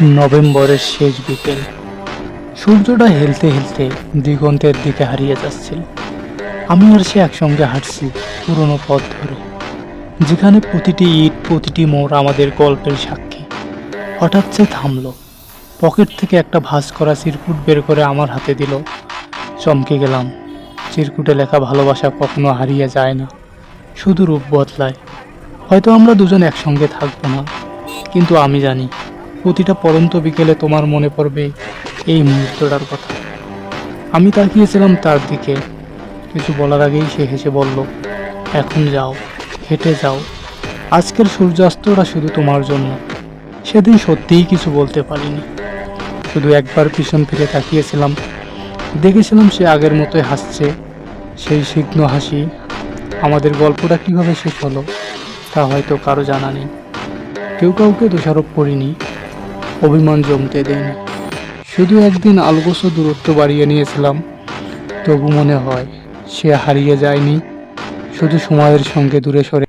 নভেম্বরের শেষ বিকেল। সূর্যটা হেলতে হেলতে দিগন্তের দিকে হারিয়ে যাচ্ছিল। আমি আর সে একসঙ্গে হাঁটছি পুরনো পথ ধরে, যেখানে প্রতিটি ইট, প্রতিটি মোড় আমাদের গল্পের সাক্ষী। হঠাৎ সে থামলো, পকেট থেকে একটা ভাঁজ করা চিরকুট বের করে আমার হাতে দিল। চমকে গেলাম, চিরকুটে লেখা ভালোবাসা কখনো হারিয়ে যায় না, শুধু রূপ বদলায়। হয়তো আমরা দুজন একসঙ্গে থাকব না, কিন্তু আমি জানি প্রতিটা পরন্ত বিকেলে তোমার মনে পড়বে এই মুহূর্তটার কথা। আমি তাকিয়েছিলাম তার দিকে। কিছু বলার আগেই সে হেসে বলল, এখন যাও, হেঁটে যাও। আজকের সূর্যাস্তটা শুধু তোমার জন্য। সেদিন সত্যিই কিছু বলতে পারিনি। শুধু একবার পিছন ফিরে তাকিয়েছিলাম। দেখেছিলাম সে আগের মতোই হাসছে। সেই সিগ্ন হাসি, আমাদের গল্পটা কীভাবে শেষ হলো, তা হয়তো কারও জানা নেই। কেউ কাউকে দোষারোপ করিনি। অভিমান জমতে দেয়নি শুধু একদিন আলগোস দূরত্ব বাড়িয়ে নিয়েছিলাম। তবু মনে হয় সে হারিয়ে যায়নি। শুধু সময়ের সঙ্গে দূরে সরে